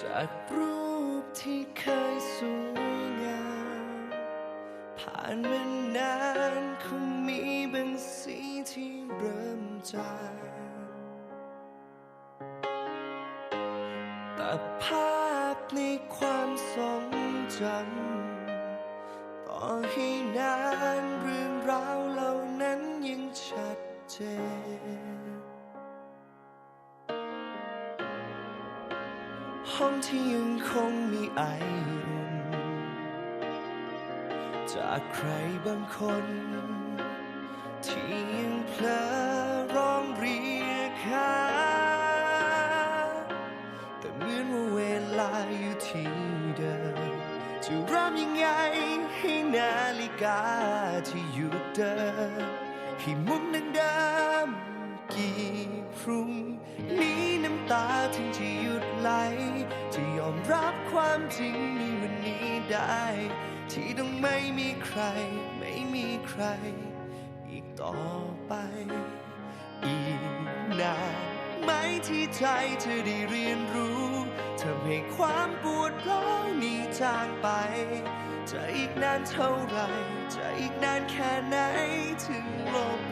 จากรูปที่เคยสวยงาม ผ่านมานานคงมีบางสีที่เริ่มจางแต่ภาพในความทรงจำต่อให้นาน ห้องที่ยังคงมีไออุ่นจากใครบางคน ที่ยังเพลอร้องเรียกหาแต่เหมือนว่าเวลาอยู่ที่เดิมจะเริ่มยังไงให้นาฬิกาที่หยุดเดินให้มุนดังเดิมกี่พรุ่งนี้ำตาถึงจะหยุดไหล จะยอมรับความจริงในวันนี้ได้ ที่ต้องไม่มีใคร ไม่มีใคร อีกต่อไป อีกนานไหมที่ใจเธอได้เรียนรู้ทำให้ความปวดร้าวนี้จางไป จะอีกนานเท่าไร จะอีกนานแค่ไหนถึงลบ